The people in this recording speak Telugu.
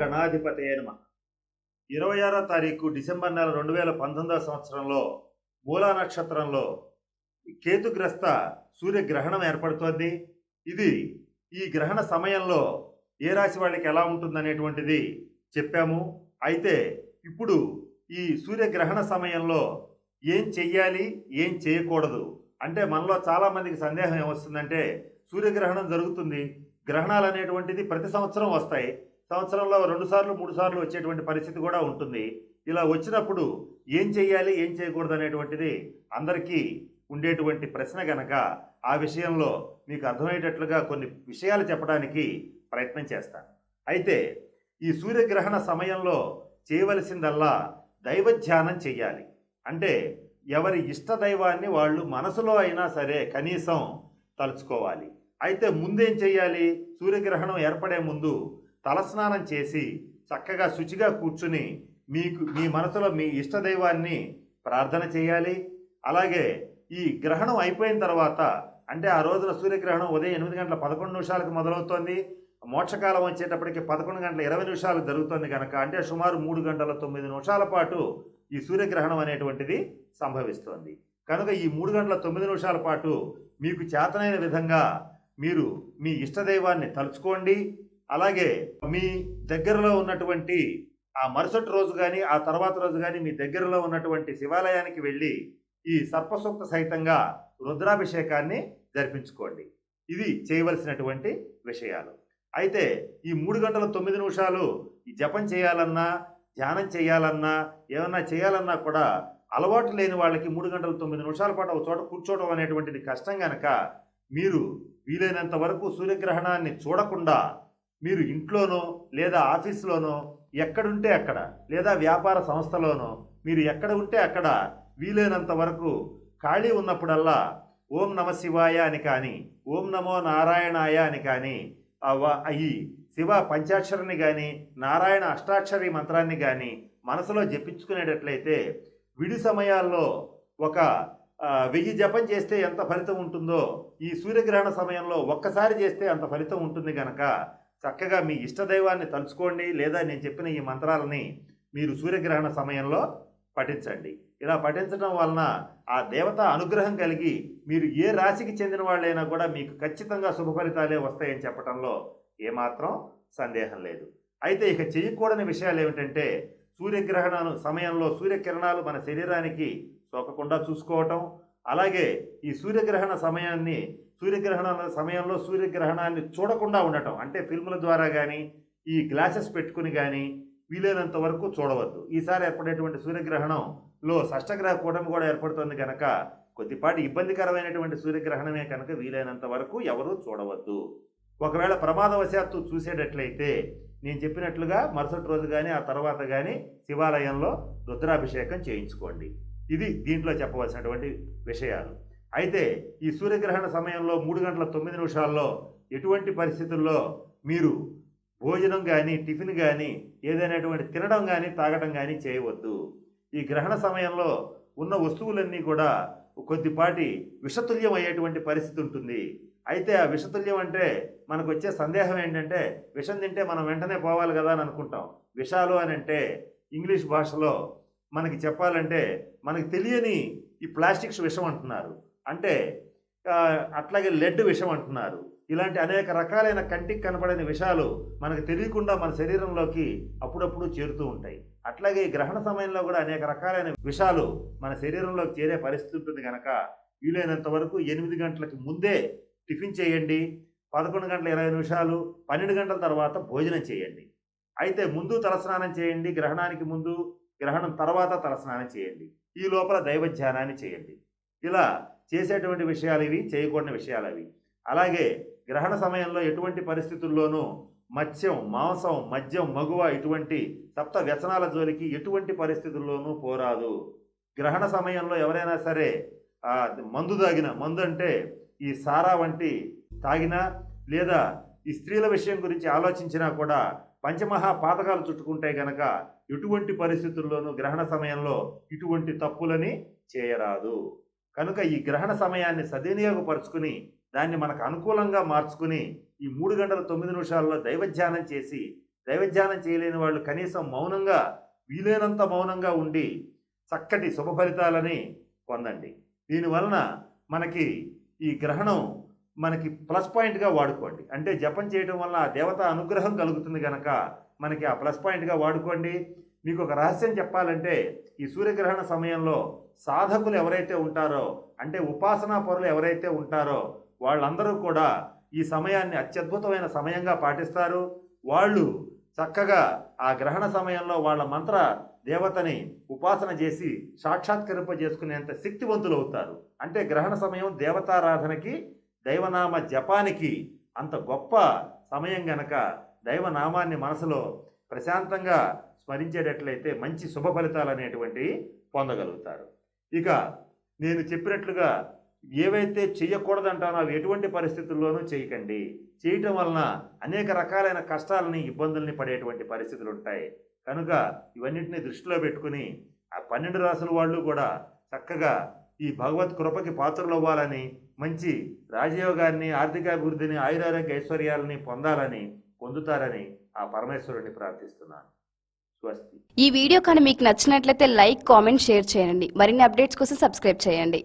గణాధిపతే నమ ఇరవై ఆరో తారీఖు డిసెంబర్ నెల రెండు వేల పంతొమ్మిదవ సంవత్సరంలో మూలా నక్షత్రంలో కేతుగ్రస్త సూర్యగ్రహణం ఏర్పడుతోంది. ఇది ఈ గ్రహణ సమయంలో ఏ రాశి వాళ్ళకి ఎలా ఉంటుందనేటువంటిది చెప్పాము. అయితే ఇప్పుడు ఈ సూర్యగ్రహణ సమయంలో ఏం చెయ్యాలి ఏం చేయకూడదు అంటే మనలో చాలామందికి సందేహం ఏమొస్తుందంటే సూర్యగ్రహణం జరుగుతుంది. గ్రహణాలు అనేటువంటిది ప్రతి సంవత్సరం వస్తాయి. సంవత్సరంలో రెండు సార్లు మూడు సార్లు వచ్చేటువంటి పరిస్థితి కూడా ఉంటుంది. ఇలా వచ్చినప్పుడు ఏం చేయాలి ఏం చేయకూడదు అనేటువంటిది అందరికీ ఉండేటువంటి ప్రశ్న గనక ఆ విషయంలో మీకు అర్థమయ్యేటట్లుగా కొన్ని విషయాలు చెప్పడానికి ప్రయత్నం చేస్తాను అయితే ఈ సూర్యగ్రహణ సమయంలో చేయవలసిందల్లా దైవధ్యానం చెయ్యాలి. అంటే ఎవరి ఇష్ట దైవాన్ని వాళ్ళు మనసులో అయినా సరే కనీసం తలుచుకోవాలి. అయితే ముందేం చేయాలి సూర్యగ్రహణం ఏర్పడే ముందు తలస్నానం చేసి చక్కగా శుచిగా కూర్చుని మీకు మీ మనసులో మీ ఇష్ట దైవాన్ని ప్రార్థన చేయాలి. అలాగే ఈ గ్రహణం అయిపోయిన తర్వాత అంటే ఆ రోజున సూర్యగ్రహణం ఉదయం ఎనిమిది గంటల పదకొండు నిమిషాలకు మొదలవుతోంది. మోక్షకాలం వచ్చేటప్పటికి పదకొండు గంటల ఇరవై నిమిషాలు జరుగుతుంది కనుక అంటే సుమారు మూడు గంటల తొమ్మిది నిమిషాల పాటు ఈ సూర్యగ్రహణం అనేటువంటిది సంభవిస్తోంది. కనుక ఈ మూడు గంటల తొమ్మిది నిమిషాల పాటు మీకు చేతనైన విధంగా మీరు మీ ఇష్టదైవాన్ని తలుచుకోండి. అలాగే మీ దగ్గరలో ఉన్నటువంటి ఆ మరుసటి రోజు కానీ ఆ తర్వాత రోజు కానీ మీ దగ్గరలో ఉన్నటువంటి శివాలయానికి వెళ్ళి ఈ సర్పసూక్త సహితంగా రుద్రాభిషేకాన్ని జరిపించుకోండి. ఇది చేయవలసినటువంటి విషయాలు. అయితే ఈ మూడు గంటల తొమ్మిది నిమిషాలు ఈ జపం చేయాలన్నా ధ్యానం చేయాలన్నా ఏమన్నా చేయాలన్నా కూడా అలవాటు లేని వాళ్ళకి మూడు గంటల తొమ్మిది నిమిషాల పాటు ఒక చోట కూర్చోవడం అనేటువంటిది కష్టం కనుక మీరు వీలైనంత వరకు సూర్యగ్రహణాన్ని చూడకుండా మీరు ఇంట్లోనో లేదా ఆఫీస్లోనో ఎక్కడుంటే అక్కడ లేదా వ్యాపార సంస్థలోనో మీరు ఎక్కడ ఉంటే అక్కడ వీలైనంత వరకు ఖాళీ ఉన్నప్పుడల్లా ఓం నమ శివాయ అని కానీ ఓం నమో నారాయణాయ అని కానీ అయ్యి శివ పంచాక్షరిని కానీ నారాయణ అష్టాక్షరి మంత్రాన్ని కానీ మనసులో జపించుకునేటట్లయితే విడి సమయాల్లో ఒక వెయ్యి జపం చేస్తే ఎంత ఫలితం ఉంటుందో ఈ సూర్యగ్రహణ సమయంలో ఒక్కసారి చేస్తే అంత ఫలితం ఉంటుంది కనుక చక్కగా మీ ఇష్టదైవాన్ని తలుచుకోండి లేదా నేను చెప్పిన ఈ మంత్రాలని మీరు సూర్యగ్రహణ సమయంలో పఠించండి. ఇలా పఠించడం వలన ఆ దేవత అనుగ్రహం కలిగి మీరు ఏ రాశికి చెందిన వాళ్ళైనా కూడా మీకు ఖచ్చితంగా శుభ ఫలితాలే వస్తాయని చెప్పడంలో ఏమాత్రం సందేహం లేదు. అయితే ఇక చేయకూడని విషయాలు ఏమిటంటే సూర్యగ్రహణ సమయంలో సూర్యకిరణాలు మన శరీరానికి సోకకుండా చూసుకోవటం అలాగే ఈ సూర్యగ్రహణ సమయాన్ని సూర్యగ్రహణ సమయంలో సూర్యగ్రహణాన్ని చూడకుండా ఉండటం అంటే ఫిల్ముల ద్వారా కానీ ఈ గ్లాసెస్ పెట్టుకుని కానీ వీలైనంత వరకు చూడవద్దు. ఈసారి ఏర్పడేటువంటి సూర్యగ్రహణంలో షష్టగ్రహ కూటమి కూడా ఏర్పడుతుంది కనుక కొద్దిపాటి ఇబ్బందికరమైనటువంటి సూర్యగ్రహణమే కనుక వీలైనంత వరకు ఎవరూ చూడవద్దు. ఒకవేళ ప్రమాదవశాత్తు చూసేటట్లయితే నేను చెప్పినట్లుగా మరుసటి రోజు కానీ ఆ తర్వాత కానీ శివాలయంలో రుద్రాభిషేకం చేయించుకోండి. ఇది దీంట్లో చెప్పవలసినటువంటి విషయాలు. అయితే ఈ సూర్యగ్రహణ సమయంలో మూడు గంటల తొమ్మిది నిమిషాల్లో ఎటువంటి పరిస్థితుల్లో మీరు భోజనం కానీ టిఫిన్ కానీ ఏదైనటువంటి తినడం కానీ తాగడం కానీ చేయవద్దు. ఈ గ్రహణ సమయంలో ఉన్న వస్తువులన్నీ కూడా కొద్దిపాటి విషతుల్యం అయ్యేటువంటి పరిస్థితి ఉంటుంది. అయితే ఆ విషతుల్యం అంటే మనకు వచ్చే సందేహం ఏంటంటే విషం తింటే మనం వెంటనే పోవాలి కదా అని అనుకుంటాం. విషాలు అని అంటే ఇంగ్లీష్ భాషలో మనకి చెప్పాలంటే మనకి తెలియని ఈ ప్లాస్టిక్స్ విషం అంటున్నారు. అంటే అట్లాగే లెడ్ విషం అంటున్నారు. ఇలాంటి అనేక రకాలైన కంటికి కనపడని విషయాలు మనకు తెలియకుండా మన శరీరంలోకి అప్పుడప్పుడు చేరుతూ ఉంటాయి. అట్లాగే ఈ గ్రహణ సమయంలో కూడా అనేక రకాలైన విషయాలు మన శరీరంలోకి చేరే పరిస్థితి ఉంటుంది కనుక వీలైనంత వరకు ఎనిమిది గంటలకి ముందే టిఫిన్ చేయండి పదకొండు గంటల ఇరవై నిమిషాలు పన్నెండు గంటల తర్వాత భోజనం చేయండి. అయితే ముందు తలస్నానం చేయండి గ్రహణానికి ముందు గ్రహణం తర్వాత తలస్నానం చేయండి. ఈ లోపల దైవ ధ్యానాన్ని చేయండి. ఇలా చేసేటువంటి విషయాలు ఇవి చేయకూడని విషయాలు అవి. అలాగే గ్రహణ సమయంలో ఎటువంటి పరిస్థితుల్లోనూ మత్స్యం మాంసం మద్యం మగువ ఇటువంటి సప్త వ్యసనాల జోలికి ఎటువంటి పరిస్థితుల్లోనూ పోరాదు. గ్రహణ సమయంలో ఎవరైనా సరే మందు తాగిన మందు అంటే ఈ సారా వంటి తాగినా లేదా ఈ స్త్రీల విషయం గురించి ఆలోచించినా కూడా పంచమహా పాతకాలు చుట్టుకుంటే గనక ఎటువంటి పరిస్థితుల్లోనూ గ్రహణ సమయంలో ఇటువంటి తప్పులని చేయరాదు. కనుక ఈ గ్రహణ సమయాన్ని సద్వినియోగపరుచుకుని దాన్ని మనకు అనుకూలంగా మార్చుకుని ఈ మూడు గంటల తొమ్మిది నిమిషాల్లో దైవధ్యానం చేసి దైవధ్యానం చేయలేని వాళ్ళు కనీసం మౌనంగా వీలైనంత మౌనంగా ఉండి చక్కటి శుభ ఫలితాలని పొందండి. దీనివలన మనకి ఈ గ్రహణం మనకి ప్లస్ పాయింట్గా వాడుకోండి. అంటే జపం చేయడం వల్ల ఆ దేవత అనుగ్రహం కలుగుతుంది కనుక మనకి ఆ ప్లస్ పాయింట్గా వాడుకోండి. మీకు ఒక రహస్యం చెప్పాలంటే ఈ సూర్యగ్రహణ సమయంలో సాధకులు ఎవరైతే ఉంటారో అంటే ఉపాసనా పరులు ఎవరైతే ఉంటారో వాళ్ళందరూ కూడా ఈ సమయాన్ని అత్యద్భుతమైన సమయంగా పాటిస్తారు. వాళ్ళు చక్కగా ఆ గ్రహణ సమయంలో వాళ్ళ మంత్ర దేవతని ఉపాసన చేసి సాక్షాత్కరింప చేసుకునేంత శక్తివంతులు అవుతారు అంటే గ్రహణ సమయం దేవతారాధనకి దైవనామ జపానికి అంత గొప్ప సమయం గనక దైవనామాన్ని మనసులో ప్రశాంతంగా స్మరించేటట్లయితే మంచి శుభ ఫలితాలు అనేటువంటివి పొందగలుగుతారు. ఇక నేను చెప్పినట్లుగా ఏవైతే చేయకూడదంటానో అవి ఎటువంటి పరిస్థితుల్లోనూ చేయకండి చేయటం వలన అనేక రకాలైన కష్టాలని ఇబ్బందుల్ని పడేటువంటి పరిస్థితులు ఉంటాయి. కనుక ఇవన్నింటినీ దృష్టిలో పెట్టుకుని ఆ పన్నెండు రాసుల వాళ్ళు కూడా చక్కగా ఈ భగవత్ కృపకి పాత్రలు అవ్వాలని మంచి రాజయోగాన్ని ఆర్థికాభివృద్ధిని ఆయురారోగ్య ఐశ్వర్యాలని పొందాలని పొందుతారని ఆ పరమేశ్వరుని ప్రార్థిస్తున్నాను. స్వస్తి. ఈ వీడియో కానీ మీకు నచ్చినట్లయితే లైక్ కామెంట్ షేర్ చేయండి. మరిన్ని అప్డేట్స్ కోసం సబ్స్క్రైబ్ చేయండి.